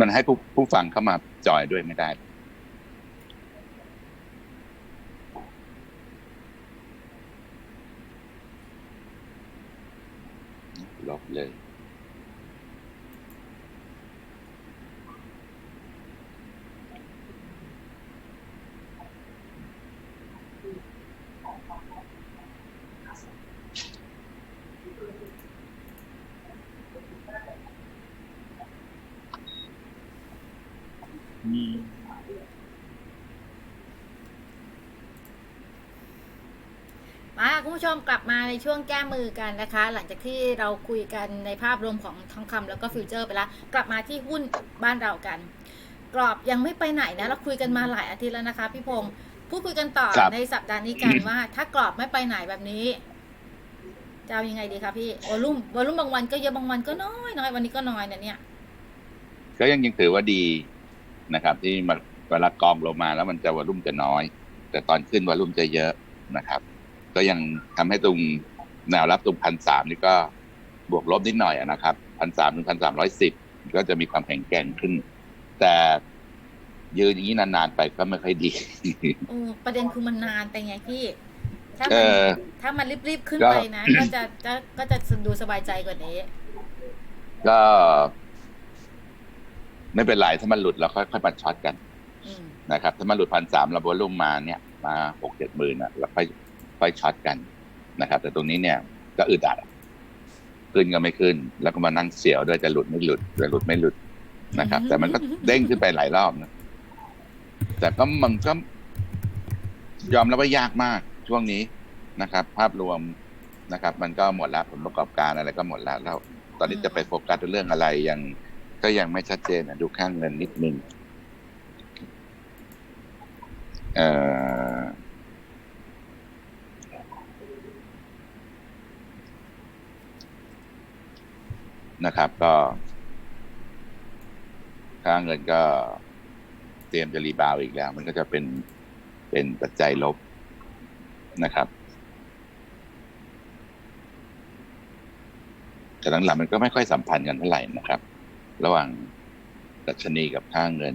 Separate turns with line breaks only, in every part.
มันให้ผู้ผู้ฟังเข้ามาจอยด้วยไม่ได้ ลบเลย อื ม
มาคุณผู้ชมกลับมาในช่วงแก้มือกันนะคะ หลังจากที่เราคุยกันในภาพรวมของทองคำแล้วก็ฟิวเจอร์ไปแล้วกลับมาที่หุ้นบ้านเรากัน กรอบยังไม่ไปไหนนะเราคุยกันมาหลายอาทิตย์แล้วนะคะ พี่พงศ์พูดคุยกันต่อ
ครับ
ในสัปดาห์นี้กันว่า ถ้ากรอบไม่ไปไหนแบบนี้จะเอายังไงดีคะพี่วอลุ่มวอลุ่มบางวันก็เยอะบางวันก็น้อยน้อยวันนี้ก็น้อยนะเนี่ย
ก็ยังยังถือว่าดี นะครับ ที่มาเวลากองลงมาแล้วมันจะวอลุ่มจะน้อย แต่ตอนขึ้นวอลุ่มจะเยอะนะครับ ก็ยังทำให้ตรงแนวรับตรงพันสามนี่ก็บวกลบนิดหน่อยอะนะครับพันสามถึงพันสามร้อยสิบก็จะมีความแข็งแกร่งขึ้น แต่ยืนอย่างนี้นานๆไปก็ไม่ค่อยดี
โอ้ประเด็นคือมันนานไปไงพี่ ถ้า
เอ
มัน
อ
ถ้ามันรีบๆขึ้น
ก็
ไปนะ ก็จะจะก็จะดูสบายใจกว่านี้
ก็ ไม่เป็นไรถ้ามันหลุดเราค่อยๆปัดช็อตกัน
อืม
นะครับ ถ้ามันหลุดพันสามเราวอลุ่มมาเนี่ยมาหกเจ็ดหมื่นอะเราค่อยค่อยช็อตกันนะครับ แต่ตรงนี้เนี่ย ก็อึดอัดอะขึ้นก็ไม่ขึ้น แล้วก็มานั่งเสียวด้วยจะหลุดไม่หลุดจะหลุดไม่หลุดนะครับ แต่มันก็เด้งขึ้นไปหลายรอบนะแต่ก็มันก็ยอมรับว่ายากมากช่วงนี้นะครับ ภาพรวมนะครับ มันก็หมดแล้วผลประกอบการอะไรก็หมดแล้วแล้ว ตอนนี้จะไปโฟกัสเรื่องอะไรยัง ก็ยังไม่ชัดเจนนะดูข้างเงินนิดนึงเอ่อนะครับก็ ค่าเงินก็เตรียมจะรีบาวอีกแล้ว มันก็จะเป็นเป็นปัจจัยลบนะครับ แต่หลังๆมันก็ไม่ค่อยสัมพันธ์กันเท่าไหร่นะครับ ระหว่างดัชนีกับค่าเงิน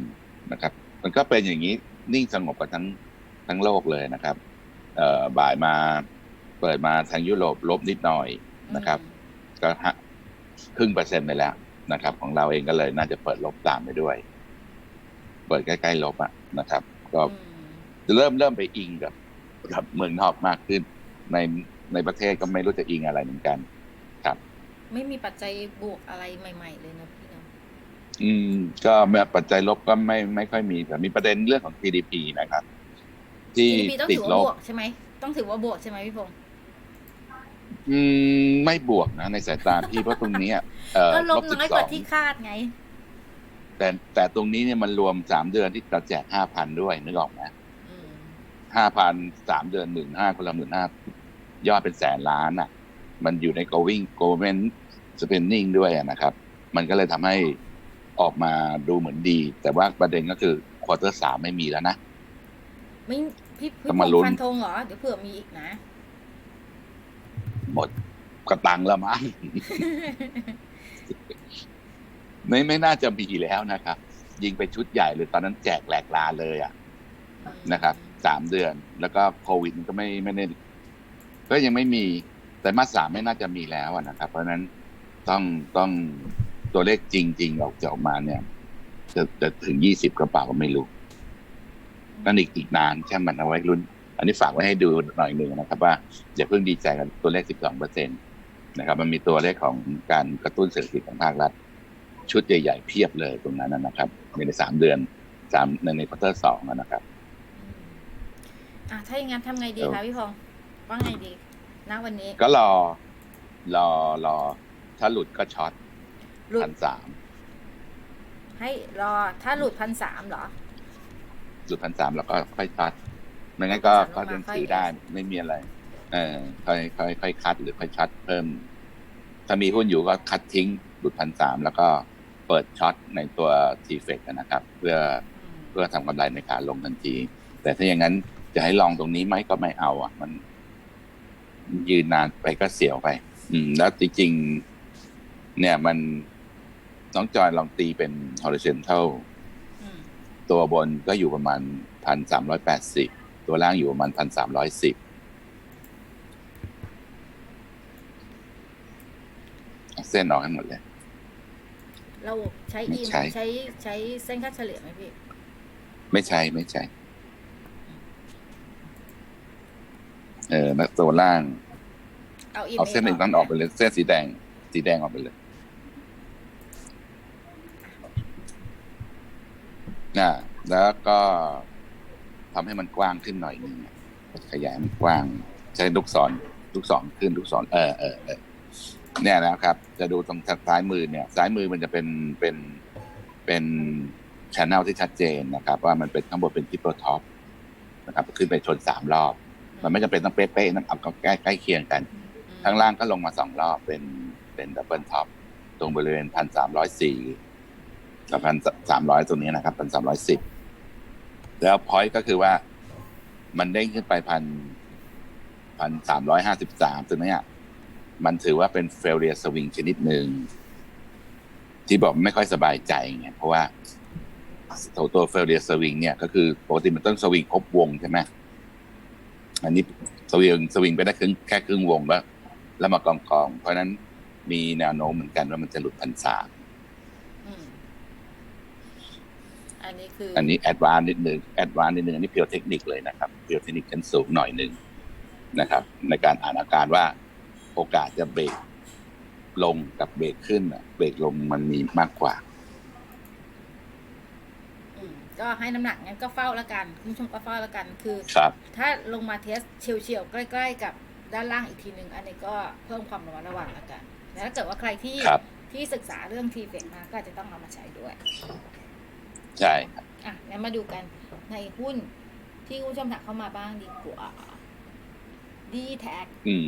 นะครับ มันก็เป็นอย่างนี้นิ่งสงบกันทั้งทั้งโลกเลยนะครับ เอ่อบ่ายมาเปิดมาทางยุโรปลบนิดหน่อยนะครับ ก็ฮะครึ่งเปอร์เซ็นต์ไปแล้วนะครับ ของเราเองก็เลยน่าจะเปิดลบตามไปด้วย เปิดใกล้ๆลบอะนะครับ ก็
อืม
เริ่มเริ่มไปอิงกับกับเมืองนอกมากขึ้น ในในประเทศก็ไม่รู้จะอิงอะไรเหมือนกัน
ไม่มีปัจจัยบวกอะไรใหม่ ๆ เลยนะพี่เนาะ
อืม ก็แม้ปัจจัยลบก็ไม่ไม่ค่อยมี แต่มีประเด็นเรื่องของ GDP นะครับ ที่
GDP ต้อง
ติ
ถื
ด
อ
ล
ว่า
บบ
วกใช่ไหมต้องถือว่าบวกใช่ไหมพี่พงศ์
อืม ไม่บวกนะในสายตาพี่ เพราะตรงเนี้ยเอ่อ
ก็ล
ล
บบ
สิ
น้
บ
อย
ส
ก
อ
ว่างที่คาดไง
แต่แต่ตรงนี้เนี่ยมันรวมสามเดือนที่เราแจกห้าพันด้วยนึกออกไหม
อืม
ห้าพันสามเดือนหมื่นห้าคนละหมื่นห้ายอดเป็นแสนล้านอะ มันอยู่ใน going government spending ด้วยอะนะครับ มันก็เลยทำให้ ออกมาดูเหมือนดี แต่ว่าประเด็นก็คือควอเตอร์สามไม่มีแล้วนะ
ไม่พี่พี่
ต้อง
พ
มางลุ้น
ศ์ฟันธงเหรอ เดี๋ยวเผื่อมีอีกนะ
หมดกระตังแล้วมั้ง ไม่ไม่น่าจะมีแล้วนะครับ ยิงไปชุดใหญ่เลยตอนนั้นแจกแหลกลาเลยอะนะครับสามเดือน แล้วก็โควิดมันก็ไม่ไม่ได้ก็ยังไม่มีแต่มาสสามไม่น่าจะมีแล้วอะนะครับ เพราะฉะนั้นต้องต้อง ตัวเลขจริง ๆ ออกจะออกมาเนี่ย จะจะถึงยี่สิบกระเป๋าก็ไม่รู้นั่นอีกอีกนานแค่มันเอาไว้ลุ้นอันนี้ฝากไว้ให้ดูหน่อยหนึ่งนะครับ ว่าอย่าเพิ่งดีใจกับตัวเลข12เปอร์เซ็นตนะครับ มันมีตัวเลขของการกระตุ้นเศรษฐกิจของภาครัฐ ชุดใหญ่ๆเพียบเลยตรงนั้นนะนะครับในสามเดือนสามในในควอเตอร์สองอะนะครับ
อืมอะถ้าอย่างงั้นทำไงดี
เออ
คะพี่พงศ์ว่าไงดีณวันนี้
ก็รอรอรอถ้าหลุดก็ช็อต
หลุด
พันสาม
ให้รอถ้าหลุดพันสามเหรอ
หลุดพันสามแล้วก็ค่อยช็อตไม่งั้นก็
1,300
ก็ยังถือได้ไม่มีอะไร เออค่อยค่อยค่อยคัดหรือค่อยช็อตเพิ่ม ถ้ามีหุ้นอยู่ก็คัดทิ้งหลุดพันสามแล้วก็เปิดช็อตในตัวทีเฟกนะครับ เพื่อ
อืม
เพื่อทำกำไรในการลงทันที แต่ถ้าอย่างนั้นจะให้ลองตรงนี้ไหมก็ไม่เอา อะ มัน ยืนนานไปก็เสียวไป อืม แล้วจริงๆเนี่ยมัน น้องจอยลองตีเป็น horizontal
อืม
ตัวบนก็อยู่ประมาณพันสามร้อยแปดสิบตัวล่างอยู่ประมาณพันสามร้อยสิบเส้นออกให้หมดเลย
เราใช้
ไม่
อิน
ใช้
ใช้ใช้เส้นค่าเฉลี่ยไหมพี่
ไม่ใช่ไม่ใช่ เออแล้วตัวล่าง
เอาอิน
เอาเส้นหนึ่งต้องออกไปเลย เส้นสีแดง สีแดงออกไปเลย น่ะแล้วก็ทำให้มันกว้างขึ้นหน่อยหนึ่งอะขยายมันกว้าง ใช้ลูกศรลูกศรขึ้นลูกศรเออเออเออเนี่ยนะครับ จะดูตรงซ้ายมือเนี่ยซ้ายมือมันจะเป็นเป็นเป็นชแนลที่ชัดเจนนะครับ ว่ามันเป็นข้างบนเป็นทิปเปิลท็อปนะครับขึ้นไปชนสามรอบ มันไม่จำเป็นต้องเป๊ะๆนะเอาใกล้ใกล้เคียงกัน
อืม
ข้างล่างก็ลงมาสองรอบเป็นเป็นดับเบิลท็อปตรงบริเวณพันสามร้อยสี่ กับพันสามร้อยตรงนี้นะครับพันสามร้อยสิบแล้วพอยต์ก็คือว่า มันเด้งขึ้นไปพันพันสามร้อยห้าสิบสามตรงเนี้ยมันถือว่าเป็นเฟลเรียสวิงชนิดหนึ่งที่บอกไม่ค่อยสบายใจไงเพราะว่าตัวตัวเฟลเรียสวิงเนี่ยก็คือปกติมันต้องสวิงครบวงใช่ไหมอันนี้สวิงสวิงไปได้ครึ่งแค่ครึ่งวงแล้ว แล้วมากองกอง เพราะนั้นมีแนวโน้มเหมือนกันว่ามันจะหลุดพันสาม
อืม อันนี้คือ
อันนี้แอดวานนิดนึงแอดวานนิดนึงอันนี้เพียวเทคนิคเลยนะครับเพียวเทคนิคชั้นสูงหน่อยหนึ่งนะครับ ในการอ่านอาการว่าโอกาสจะเบรกลงกับเบรกขึ้นอะเบรกลงมันมีมากกว่า
อืมก็ให้น้ำหนักงั้นก็เฝ้าแล้วกันคุณผู้ชมก็เฝ้าแล้วกัน คือ
ครับ
ถ้าลงมาเทสเฉียวๆใกล้ ๆ กับด้านล่างอีกทีหนึ่งอันนี้ก็เพิ่มความระมัดระวังแล้วกันแล้วถ้าเกิดว่าใครที่
ครับ
ที่ศึกษาเรื่องทีเฟกมาก็อาจจะต้องเอามาใช้ด้วย
ใช่ครับ
อะงั้นมาดูกันในหุ้นที่คุณผู้ชมถามเข้ามาบ้างดีกว่าดีแท็ก
อืม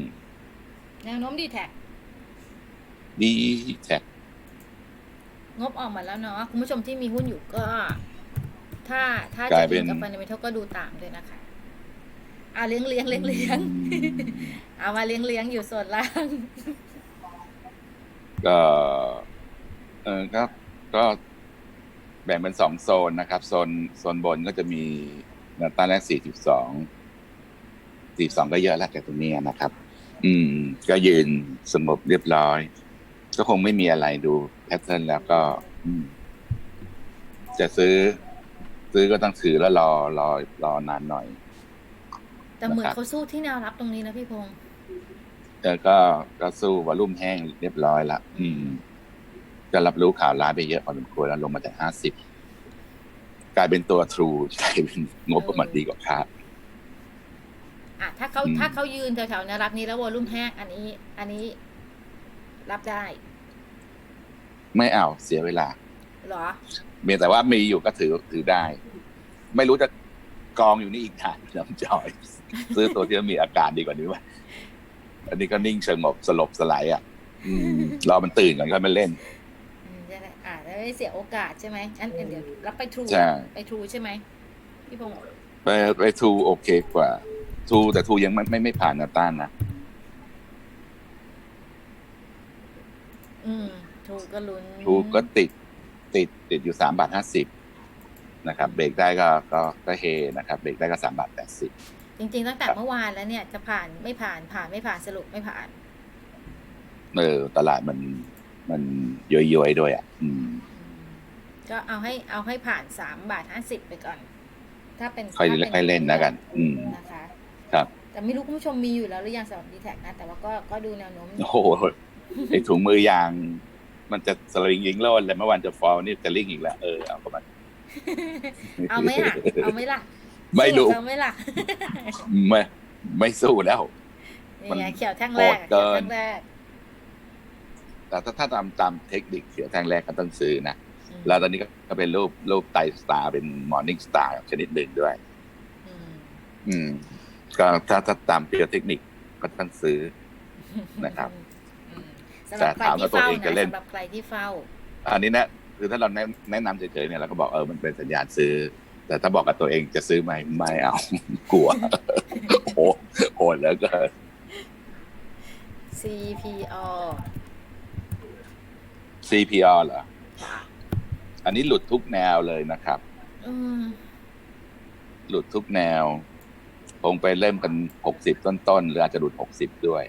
แนวโน้มดีแท็ก
ดีแท็ก
งบออกมาแล้วเนาะคุณผู้ชมที่มีหุ้นอยู่ก็ ถ้าถ้าก
ลา
จะ
ยเป็
กิ
น
นกับฟันเดเมทัลก็ดูตามด้วยนะคะอะเลี้ยงเลี้ยงเลี้ยงเลี้ยงเอามาเลี้ยงเลี้ยงอยู่ส่วนล่าง
ก็ เออก็ก็ แบ่งเป็นสองโซนนะครับ โซนโซนบนก็จะมีแนวต้านแรกสี่สิบสองสี่สองก็เยอะแล้วแต่ตรงนี้นะครับ อืม ก็ยืนสงบเรียบร้อย ก็คงไม่มีอะไรดูแพทเทิร์นแล้วก็ อืม จะซื้อ ซื้อก็ต้องถือแล้วรอรอรอนานหน่อย
แต่เหมือน
นะครับ
เขาสู้ที่แนวรับตรงนี้นะพี่พงษ์
แต่ก็ก็สู้วอลลุ่มแห้งเรียบร้อยละอืม ก็รับรู้ข่าวร้ายไปเยอะพอสมควรแล้วลงมาจากห้าสิบกลายเป็นตัวทรูกลายเป็นงบประมาณดีกว่าคาด
อะถ้าเขา
อืม
ถ้าเขายืนแถวๆแนวรับนี้แล้ววอลลุ่มแห้งอันนี้ อันนี้ รับได้
ไม่เอาเสียเวลา
เหรอ
เมียแต่ว่ามีอยู่ก็ถือถือได้ ไม่รู้จะกองอยู่นี่อีกนานน้ำจอย ซื้อตัวที่มันมีอาการดีกว่านี้ว่าอันนี้ก็นิ่งสงบสลบสลายอะอืมรอมันตื่นก่อนค่อยมาเล่น
อืมจะ ได้อ่าแล้วไม่เสียโอกาสใช่ไหมอันเดี๋ยวรับไปทรู
ใช่
ไปทรูใช่ไหมพี่พงษ์บอก
ไปไปทูโอเคกว่า ทูแต่ทูยังไม่ไม่ไม่ผ่านแนาต้านนะ
อืมทรูก็ลุ้น
ทูก็ติดติดติดอยู่สามบาทห้าสิบนะครับ เบรกได้ก็ก็ก็เฮนะครับ เบรกได้ก็สามบาทแปดสิบ
จริง ๆ ตั้งแต่เมื่อวานแล้วเนี่ยจะผ่านไม่ผ่านผ่านไม่ผ่านสรุปไม่ผ่าน
เออตลาดมัน มันย้อยๆด้วยอะอืม
อืม ก็เอาให้เอาให้ผ่านสามบาทห้าสิบไปก่อน ถ้าเป็น
ค่อย
ถ้าป็
ค่อยเล่นนะกัน อืม
นะคะ
ครับ
แต่ไม่รู้คุณผู้ชมมีอยู่แล้วหรือยังสำหรับดีแท็นะ แต่ว่าก็ก็ดูแนวโน้มอยู่
โอ้โหไอถุงมือยาง มันจะสลิงยิงโลดเลยเมื่อวานจะฟอลนี่จะลิงอีกแล้ว เออเอาประมาณ
เอาไหมล่ะ เอาไหมล่ะ
ไม่รู้
สู้เอาไหมล่ะ
ไม่ไม่สู้แล้ว
นี่
มัน
ไงเขียวแท่งแรก
โหดเกิ
เขียวน แท่งแรก
แต่ถ้าถ้าตามตามเทคนิคเสียแทงแรกก็ต้องซื้อนะ
อืม
แล้วตอนนี้ก็เป็นรูปรูปไตสตาร์เป็นมอร์นิ่งสตาร์ชนิดหนึ่งด้วย
อืม
อืมก็ถ้าถ้าตามเพียเทคนิคก็ต้องซื้อนะครับ
อืมสำหรับใคร
แต่ถามว่า
ที่
ตัว
เฝ้า
เองจะ
นะ
เล่น
สำหรับใครที่เฝ้า
อันนี้นะคือถ้าเราแนะแนะนำเฉยๆเนี่ยเราก็บอกเออมันเป็นสัญญาณซื้อ แต่ถ้าบอกกับตัวเองจะซื้อไหมไม่เอากลัวโอ้โหโหดแล้วก็
CPO
CPO เหรอ อันนี้หลุดทุกแนวเลยนะครับ
อืม
หลุดทุกแนว คงไปเล่มกันหกสิบต้นๆ หรืออาจจะหลุดหกสิบด้วย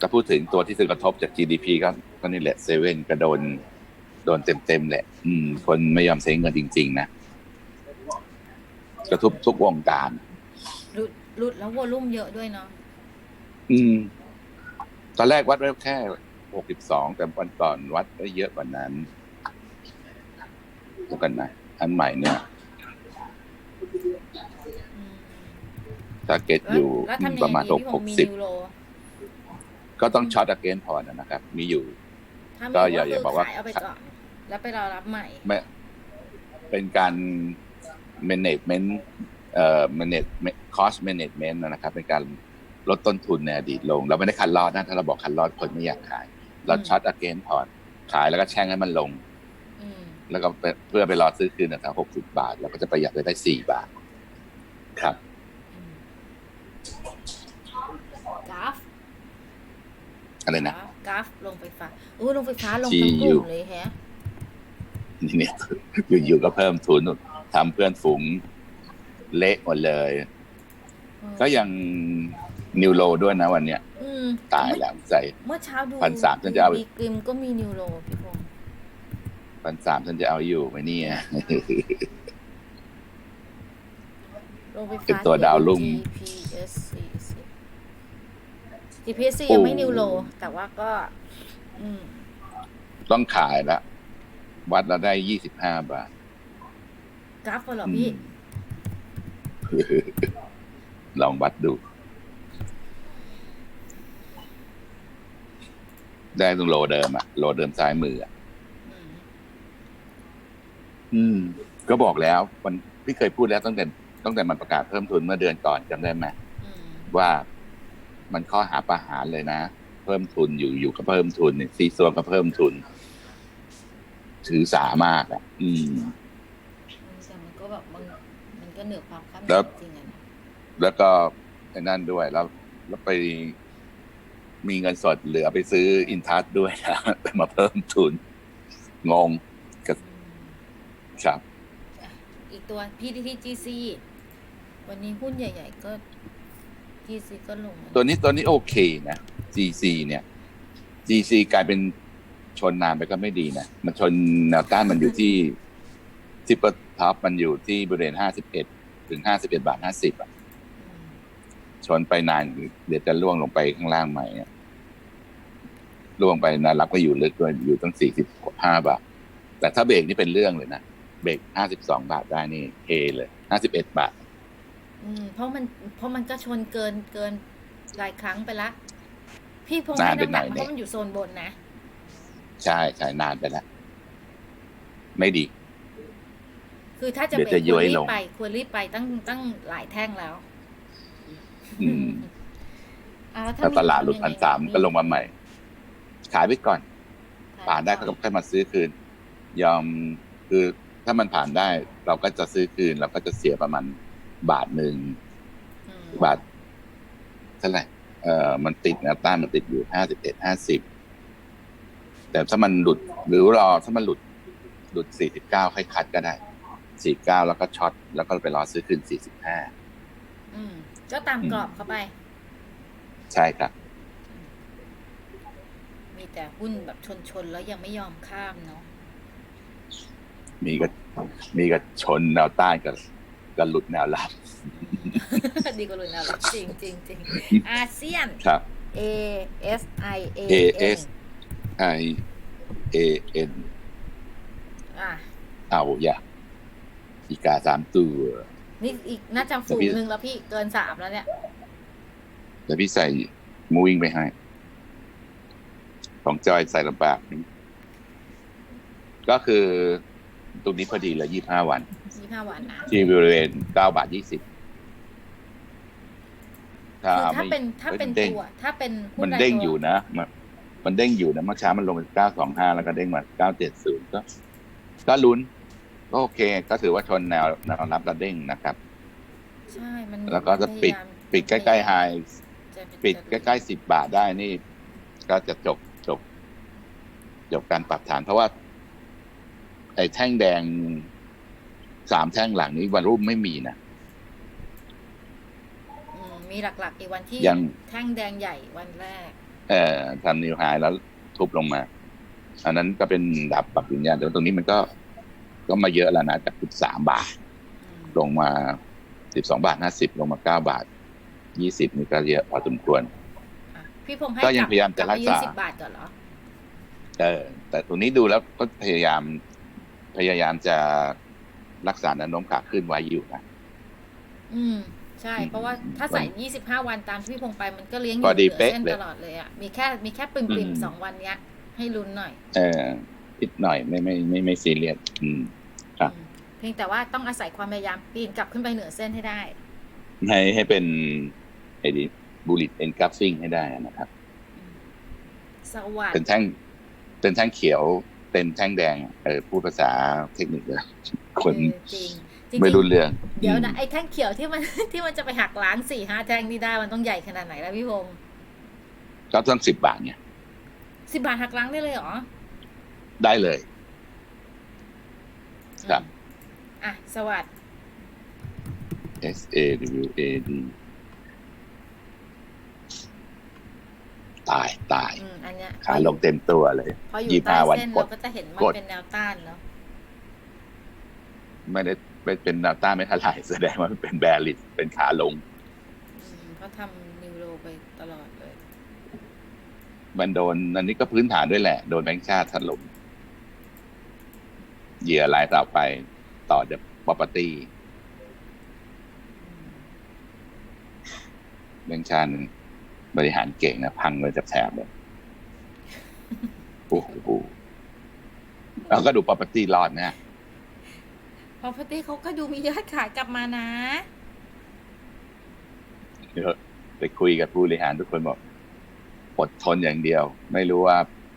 ก็พูดถึงตัวที่จะกระทบจาก GDP ก็ก็นี่แหละเซเว่นก็โดน โดนเต็มๆแหละ อืม คนไม่ยอมเซ็งเงินจริง ๆ นะ กระทบทุกวงการ
หลุดหลุดแล้ววอลุ่มเยอะด้วยเนาะ
อืม ตอนแรกวัดไว้แค่ หกสิบสองแต่วันก่อนวัดได้เยอะกว่านั้นดูกันนะอันใหม่เนี่ย
อืม
ทาร์เก็ต
แล้ว
อยู่
แล้วทำยัง
ประ
ไง
มาณ
ดี
หก
พี่พ
ห
ง
ก
ษ์มี
สิบ
นิวโร
ก็ต้องช็อตอเกนพอร์นะครับ มีอยู่
ถ้ามี
ก็อย่า
คื
อย่าบอกว่า
ขายเอาไปก่อน แล้วไปรอรับใหม่
ไม่เป็นการ management เอ่อ manage cost management นะครับ เป็นการลดต้นทุนในอดีตลง เราไม่ได้คันลอดนะ ถ้าเราบอกคันลอดคนไม่อยากขาย เรา
อืม
ช็อตอเกนพอร์ตขายแล้วก็แช่งให้มันลง
อืม
แล้วก็ไปเพื่อไปรอซื้อคืนนะครับหกสิบาท แล้วก็จะประหยัดไปได้สี่บาท ครับ
อืมกราฟ
อะไรนะ
กราฟลงไฟฟ้าอู้ลงไฟฟ้าลงทั้งกลุ่ม
GU
เลยแฮะ
นี่เนี่ยอยู่ๆก็เพิ่มทุนทำเพื่อนฝูงเละหมดเลย
อืม
ก็ยังนิวโลด้วยนะวันเนี้ย
อืม
ตายแล้วใจ
เมื่อเช้าดู
พันสามฉันจะเอา
ดีกริมก็มีนิวโรพี่พงษ์
พันสามฉันจะเอาอยู่ไหมเนี่ย
ลงไฟ
เป็น
ฟ้า
ตัวดาวรุ่ง
GPSC GPSC ยังไม่นิวโรแต่ว่าก็ อืม
ต้องขายละ วัดเราได้ยี่สิบห้าบาท
กราฟเหรอพี่
อืมลองวัดดู ได้ตรงโลเดิมอะโลเดิมซ้ายมืออะ
อืม
อืม ก็บอกแล้วมันพี่เคยพูดแล้วตั้งแต่ตั้งแต่มันประกาศเพิ่มทุนเมื่อเดือนก่อนจำได้ไหม
อืม
ว่ามันข้อหาประหารเลยนะ เพิ่มทุนอยู่อยู่ก็เพิ่มทุนเนี่ยซีซัวก็เพิ่มทุน ถือสามากอะ อืม
แต่มันก็แบบมันมันก็เหนือความคาดห
แล้
มายวจริงๆอะนะ
แล้วก็ไอ้นั่นด้วยแล้วแล้วไป มีเงินสดเหลือไปซื้ออินทัสด้วยนะไปมาเพิ่มทุน งง
อืม
ครับ
อีกตัว PTTGC วันนี้หุ้นใหญ่ ๆ ก็ GC ก็ลงมา
ตัวนี้ตัวนี้โอเคนะ GC เนี่ย GC กลายเป็นชนนานไปก็ไม่ดีนะ มันชนแนวต้านมันอยู่ที่ที่เปิดท็อปมันอยู่ที่บริเวณห้าสิบเอ็ดถึงห้าสิบเอ็ดบาทห้าสิบอะ
อืม
ชนไปนานเดี๋ยวจะล่วงลงไปข้างล่างใหม่อะล่วงไปนารับก็อยู่ลึกด้วยอยู่ตั้งสี่สิบห้าบาท แต่ถ้าเบรกนี่เป็นเรื่องเลยนะเบรกห้าสิบสองบาทได้นี่เฮเลยห้าสิบเอ็ดบาท
อืมเพราะมันเพราะมันก็ชนเกินเกินหลายครั้งไปละ พี่พงษ์
นาน
ให้
ไป
น้ำหนัก
ไหน
เพ
เนี่ย
ราะมันอยู่โซนบนนะ
ใช่ใช่นานไปแล้วไม่ดี
คือถ้าจะ
เดี๋ยว
เบร
จะ
ก
ย้
คว
ย
รรี
ล
บ
ง
ไปควรรีบไปตั้งตั้งหลายแท่งแล้ว
อืม
อะแล้ว
ถ้าตลาดหลุด
ยั
พัน
ไง
สามก็ลงมาใหม่ ขายไปก่อน
ขย
ผ่านได้ก็
ก่อ
ค่อยมาซื้อคืน ยอมคือถ้ามันผ่านได้ เราก็จะซื้อคืน เราก็จะเสียประมาณบาทหนึ่ง
อืม
บาทเท่าไหร่เอ่อมันติดแนวต้านมันติดอยู่ห้าสิบเอ็ดห้าสิบแต่ถ้ามันหลุด หรือรอถ้ามันหลุด หลุดสี่สิบเก้าค่อยคัดก็ได้สี่เก้าแล้วก็ช็อตแล้วก็ไปรอซื้อคืนสี่สิบห้า
อืม ก็ตาม
อืม
กรอบเข้าไป
ใช่ครับ
มีแต่หุ้นแบบชนชนๆแล้วยังไม่ยอมข้ามเนาะ
มีก็มีก็ชนแนวต้านกับกับหลุดแนวรับ
ดีกว่าเลยนะจริงจริงจริงอาเซียน
ครับ
A S I A
AS I A N
อะ
เอาอย่าอีกาสามตัว
นี่อีกน่าจะฝูง
แต่พี่
หนึ่งแล้วพี่เกินสามแล้วเนี่ย
แล้วพี่ใส่มูวิ่งไปให้ ของจอยใส่ลำบากก็คือตรงนี้พอดีเลยยี่ห้าวัน
ยี่ห้าวันนะ
ที่บริเวณเก้าบาทยี่สิบถ้า
คือถ้า
ไม่
เป็นถ้าเป็น
เด้ง
ตัว ถ้าเป็นหุ้
มัน
ราย
เด้ง
ตัว
อยู่นะมันมันเด้งอยู่นะเมื่อเช้ามันลงไปเก้าสองห้าแล้วก็เด้งมาเก้าเจ็ดศูนย์ก็ ก็ลุ้น ก็โอเค ก็ถือว่าชนแนวแนวรับระเด้งนะครับ
ใช่ มัน
แล้วก็จะปิด
พยายาม
ปิดใกล้ๆไฮ
จะ
ปิดใกล้ๆสิบบาทได้นี่ ก็จะจบจบจบการปรับฐานเพราะว่าอ้แท่งแดงสามแท่งหลังนี้วันรุ่มไม่มีนะ
อืมมีหลักๆอีกวันที่
ยัง
แท่งแดงใหญ่วันแรก
เอ่อทำนิวไฮแล้วทุบลงมา อันนั้นก็เป็นดับปรับวิญญาณแต่ว่าตรงนี้มันก็ ก็มาเยอะแล้วนะจากสิบสามบาท
อืม
ลงมาสิบสองบาทห้าสิบลงมาเก้าบาทยี่สิบนี่ก็เยอะพอสมควร
อะพี่พงษ์ให้
ก็ยังพยายามจะ
กลับ
รักษา
ยี่สิบบาทก่อนเหรอ
เออแต่ตรงนี้ดูแล้วก็พยายามพยายามจะรักษาแนวโน้มขาขึ้นไว้อยู่นะ
อืมใช่
อืม
เพราะว่าถ้าใส่ยี่สิบห้าวันตามที่พี่พงษ์ไปมันก็เลี้ยงอ
พ
ยู่
อดี
เหนือ
เป๊ะ
เส้น
เลย
ตลอดเลยอะมีแค่มีแค่ปริมปริม
อืม
สองวันเนี้ย ให้ลุ้นหน่อย
เออนิดหน่อยไม่ไม่ไม่ไม่ซีเรียสอืม ครับ
อืมเพียงแต่ว่าต้องอาศัยความพยายามปีนกลับขึ้นไปเหนือเส้นให้ได้
ให้ให้เป็นไอ้ดิบูลิตเอนกราฟฟิงให้ได้นะครับ
อืมสวัส
เป็น
ดี
แท่งเป็นแท่งเขียวเป็นแท่งแดงเออพูดภาษาเทคนิคเลยคน
จริงจริง
ไม่รู้เรื่อง
เดี๋ยวนะ
อืม
ไอ้แท่งเขียวที่มัน ที่มันจะไปหักล้างสี่ห้าแท่งนี่ได้มันต้องใหญ่ขนาดไหนแล้วพี่พงษ์
ก็ต้องสิบบาทเนี่ย
สิบบาทหักล้างได้เลยเหรอ
ได้เลย ครับ
อืมอะ สวัสดี
S A W A D ตายตาย
อืมอันเนี้ย
ขาลงเต็มตัวเลย
พออยู่
ยี่สิบ
ใต้
ห้าวัน
เส้น
ก
เรา
ด
ก็จะเห็นมัน
กด
เป็นแนวต้านแล้ว
ไม่ได้ไม่เป็นแนวต้านไม่เท่าไหร่แสดงว่ามันเป็นแบริสเป็นขาลง
อืมเขาทำนิวโรไปตลอดเลย
มันโดนอันนี้ก็พื้นฐานด้วยแหละ โดนแบงค์ชาติถล่ม เหยื่อรายต่อไปต่อจาก property
อืม
แบงค์ชาตินี่บริหารเก่งนะพังเลยแถบๆเลยโอ้โหเราก็ดู property รอดนะ
พอพอตี้เขาก็ดูมียอดขายกลับมานะ
เดี๋ยวไปคุยกับผู้บริหารทุกคนบอกอดทนอย่างเดียว ไม่รู้ว่า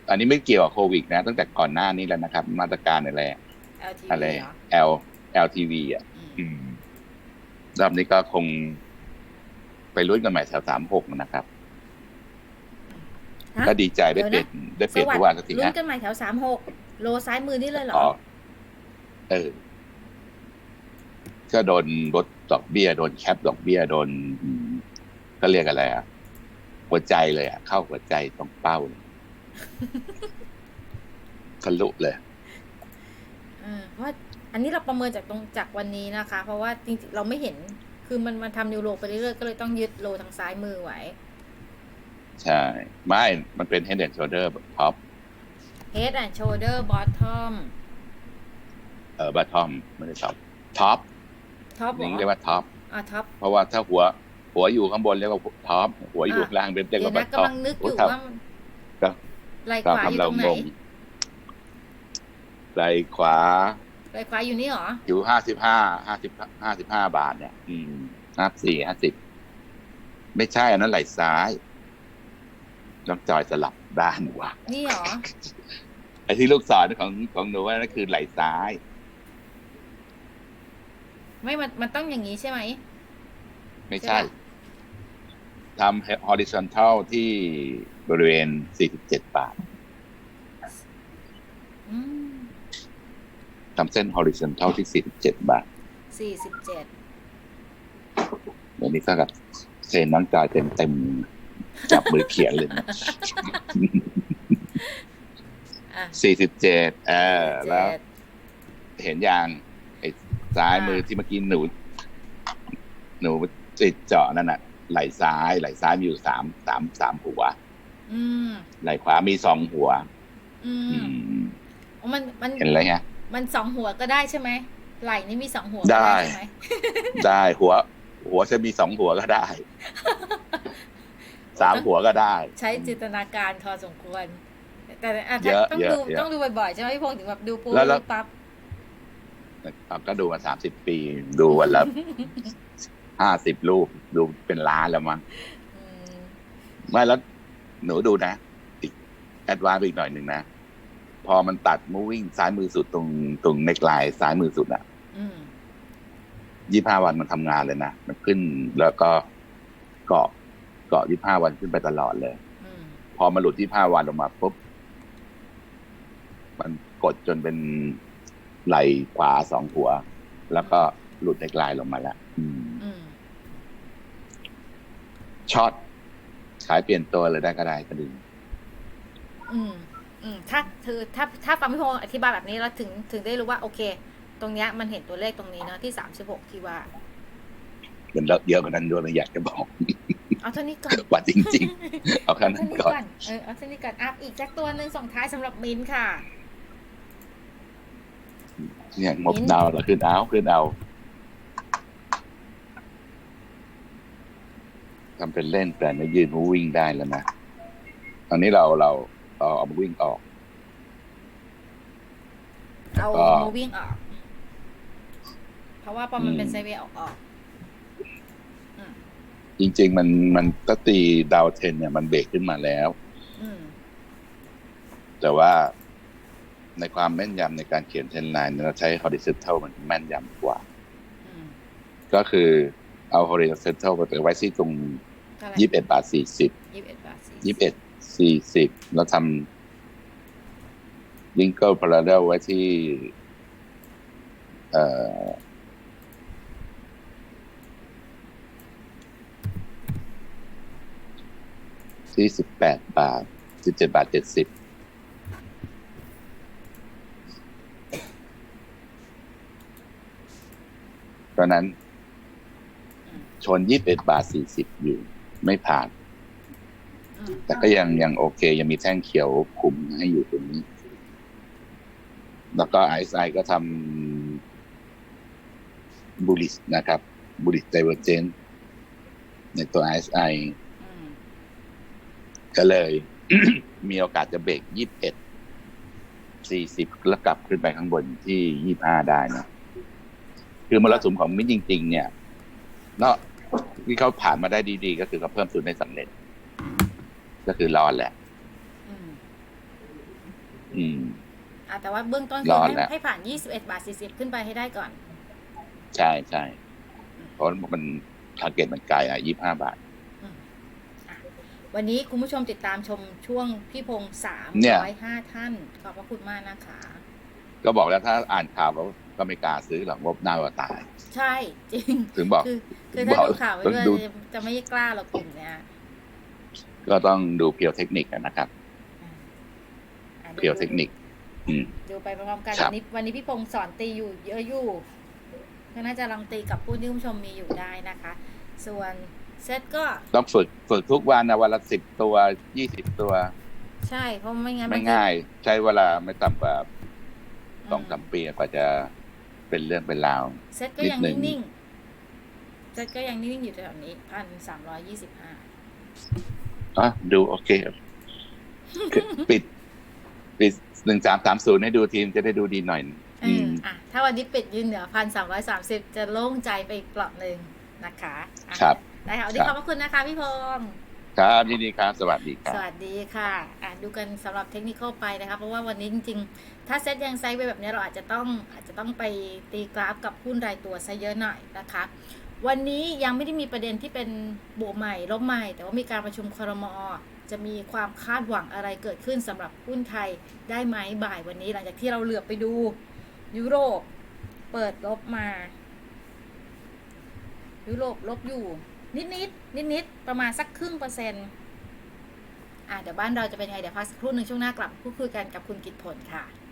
อันนี้ไม่เกี่ยวกับโควิดนะ ตั้งแต่ก่อนหน้านี้แล้วนะครับ มาตรการอะไร
LTV
อะไร
เหรอ
L LTV อะ
อืม
อืมรอบนี้ก็คง ไปลุ้นกันใหม่แถวสามหกนะครับ
ฮะ
ก็ดีใจได้เปลี่ยนได้เปลี่ยนผู้ว่าสักที
ลุ้น
นะ
กันใหม่แถวสามหกโลซ้ายมือนี่เลยเหรอ
อ๋อเออ ก็โดนลดดอกเบี้ย โดนแคปดอกเบี้ย โดนอืมก็เรียกอะไรอะ หัวใจเลยอะ เข้าหัวใจตรงเป้าเลย ทะลุเลย
เออเพราะอันนี้เราประเมินจากตรงจากวันนี้นะคะ เพราะว่าจริงๆเราไม่เห็นคือมันมันทำนิวโรไปเรื่อยๆก็เลยต้องยึดโลทางซ้ายมือไว้
ใช่ ไม่ มันเป็น head and shoulder top
head and shoulder bottom
เอ่อ bottom ไม่ได้ top top
top เหร
นี่
อ
เรียกว่า top
อะ top
เพราะว่าถ้าหัว หัวอยู่ข้างบนเรียกว่า top หัวอยู่
อะ
ข้างล่างเป็นเรียก
เดี๋ย
ว่าว
นะ
bottom
กำลังนึกอยู่
โอ้ครับ
ว่ามัน
ครับ
ไหล่
ก็
ขวาอยู่
ทำเรา
ตรงไหน
งง ไหล่ขวา
ไหล่ขวาอยู่นี่เหรอ
อยู่ห้าสิบห้าห้าสิบห้าสิบห้าบาทเนี่ย อืมห้าสี่ห้าสิบไม่ใช่อันนั้นไหล่ซ้ายน้องจอยสลับด้านว่ะ
นี่เหรอ
ไอ้ที่ลูกศรของของหนูว่านั่นคือไหล่ซ้าย
ไม่มันมันต้องอย่างนี้ใช่ไหม
ไม่
ใช่
ใช่
ปะ
ทำ horizontal ที่บริเวณ 47 บาท
อืม
ทำเส้น horizontal ที่ 47 บาท
สี่สิบเจ็ด
วันนี้ก็กับเซ็นน้องจอยเต็มเต็มๆจับมือเขียนเลยนะ
อะ
47เออแล้ว
เจ็ด
เห็นอย่างไอ้ซ้าย
อ่ามื
มือที่เมื่อกี้หนู หนูติดเจาะนั่นน่ะ ไหล่ซ้ายไหล่ซ้ายมีอยู่สามสามสามหัว
อืม
ไหล่ขวามีสองหัว
อื
อื
ม
ม
อ๋อมันมัน
เห็นอะไรไง
มันสองหัวก็ได้ใช่ไหมไหล่นี่มีสองหัว
ได้
ใช่ไหม
ได้หัว หัวจะมีสองหัวก็ได้ สามหัวก็ได้
ใช้จินตนาการพอสมควร แต่อะ
เยอะ
ต้อง
เยอะ
ดู
เยอะ
ต้องดูบ่อยๆใช่ไหมพี่พงษ์ถึงแบบดูปุ๊บ
แล้วแล้ว
ดูปั๊บ
อะก็ดูมาสามสิบปี ดูวันละห้าสิบรูป ดูเป็นล้านแล้วมั้ง
อืม
ไม่แล้วหนูดูนะอีกแอดวานซ์อีกหน่อยหนึ่งนะ พอมันตัด moving ซ้ายมือสุดตรงตรงเน็กไลน์ซ้ายมือสุดอะ
อืม
ยี่ห้าวันมันทำงานเลยนะ มันขึ้นแล้วก็เกาะเกาะยี่ห้าวันขึ้นไปตลอดเลย
อืม
พอมาหลุดที่ห้าวันลงมาปุ๊บ มันกดจนเป็นไหล่ขวาสองหัว แล้วก็หลุดเด็กลายลงมาแล้วอืม
อืม
ช็อตขายเปลี่ยนตัวเลยได้ก็ได้ก็ดึง
อืม อืมถ้าคือถ้าถ้าฟังพี่พงศ์อธิบายแบบนี้แล้วถึงถึงได้รู้ว่าโอเค ตรงเนี้ยมันเห็นตัวเลขตรงนี้เนาะที่สามสิบหกที่ว่า
มันเยอะกว่านั้นด้วยนะอยากจะบอก
เอาเท่านี้ก่อน
ว่าจริงๆเอาแค่
เอา
นั้
เท่านนี้
ก่อน
ก่อนเออเอาเท่านี้ก่อนอัพอีกสักตัวหนึ่งส่งท้ายสำหรับมินท์ค่ะ
เนี่ยงบดาวเราขึ้นเอาขึ้นเอาทำเป็นเล่นแต่ไม่ยืนมาวิ่งได้แล้วนะตอนนี้เราเรา เราเอามาวิ่งออก
เอา
ก็
โมวิ่งออก เพราะว่าพอมัน
อืม
เป็นไซเวย์ออกออก
จริง ๆ มันมันก็ตีดาวเทนเนี่ยมันเบรกขึ้นมาแล้ว
อืม
แต่ว่าในความแม่นยำในการเขียนเทนไลน์เราใช้ horizontal มันแม่นยำกว่า
อืม
ก็คือเอา horizontal ไปไว้ที่ตรง
เท่าไหร่
ยี่สิบเอ็ดบาทสี่สิบ
ยี่สิบเอ็ดบาทสี่
ยี่สิบเอ็ด สี่สิบแล้วทำ Linker Parallel ไว้ที่เอ่อที่สิบแปดบาทสิบเจ็ดบาทเจ็ดสิบตอนนั้น ชนยี่สิบเอ็ดบาทสี่สิบอยู่ ไม่ผ่าน แต่ก็ยังยังโอเค ยังมีแท่งเขียวคุมให้อยู่ตรงนี้ แล้วก็ RSI ก็ทำบูลิสนะครับบูลิสไดเวอร์เจนในตัว RSI
อืม
ก็เลย มีโอกาสจะเบรกยี่สิบเอ็ดสี่สิบแล้วกลับขึ้นไปข้างบนที่ยี่ห้าได้นะคือมรสุมของมินจริง ๆ เนี่ยเนาะที่เขาผ่านมาได้ดี ๆ ก็คือเขาเพิ่มทุนได้สำเร็จ ก็คือรอดแหละ
อืม
อืม
อะแต่ว่าเบื้องต้น
ร
คือ
อด
ให้
แล้ว
ให้ผ่านยี่สิบเอ็ดบาทสี่สิบขึ้นไปให้ได้ก่อน
ใช่ใช่เพราะมันทาร์เก็ตมันไกลอะยี่ห้าบาท
วันนี้คุณผู้ชมติดตามชมช่วงพี่พงศ์สาม
เนี่ย
ร้อยห้าท่าน ขอบพระคุณมากนะคะ
ก็บอกแล้วถ้าอ่านข่าวก็ก็ไม่กล้าซื้อหรอกงบหน้าว่าตาย
ใช่จริง
ถึงบอก
คือคือถ้า
บอก
ดูข่าวไว้ด้วย
ดู
จะไม่กล้าเรากลุ่มเนี้ย
ก็ต้องดูเพียวเทคนิคอะนะครับ
อะ
เพียวเทคนิค อืม
ดูไปพร้อมๆกัน
ครั
วั
บ
นนี้วันนี้พี่พงศ์สอนตีอยู่เยอะอยู่ก็น่าจะลองตีกับผู้ที่คุณผู้ชมมีอยู่ได้นะคะ ส่วนเซตก็
ต้องฝึกฝึกทุกวันนะวันละสิบตัวยี่สิบตัว
ใช่เพราะไม่งั้น
ไม่
นจะ
ง่าย ใช้เวลาไม่ต่ำกว่าสอง
ม
สามปีกว่าจะเป็นเรื่องเป็นราว
เซตก็ยัง
นิดหนึ่ง
นิ่งๆเซตก็ยังนิ่งๆอยู่แถวนี้พันสามร้อยยี่สิบห้า
อะดูโอเค ปิด ปิดหนึ่งสามสามศูนย์ให้ดูทีมจะได้ดูดีหน่อย
เอ
อื
อ
ม
อะถ้าวันนี้ปิดยืนเหนือพันสามร้อยสามสิบจะโล่งใจไปอีกเปลอดหนึ่งนะคะอะ
ครับ
ได้ค่ะวันนี้
ค
ข
รั
อบบพระคุณนะคะพี่พงศ์
ครับยินดีครับ สวัสดีครั
ส
บ
วัสดีค่ะอะ ดูกันสำหรับเทคนิคไปนะคะ เพราะว่าวันนี้จริงๆ ถ้าเซตยังไซด์ไปแบบนี้เราอาจจะต้องอาจจะต้องไปตีกราฟกับหุ้นรายตัวซะเยอะหน่อยนะคะ วันนี้ยังไม่ได้มีประเด็นที่เป็นบวกใหม่ลบใหม่ แต่ว่ามีการประชุมครมจะมีความคาดหวังอะไรเกิดขึ้นสำหรับหุ้นไทยได้ไหมบ่ายวันนี้ หลังจากที่เราเหลือบไปดู ยุโรปเปิดลบมา ยุโรปลบอยู่ นิดนิดนิดนิดประมาณสักครึ่งเปอร์เซ็นต์อะเดี๋ยวบ้านเราจะเป็นยังไง เดี๋ยวพักสักครู่หนึ่งช่วงหน้ากลับพูดคุยกันกับคุณกิตผลค่ะ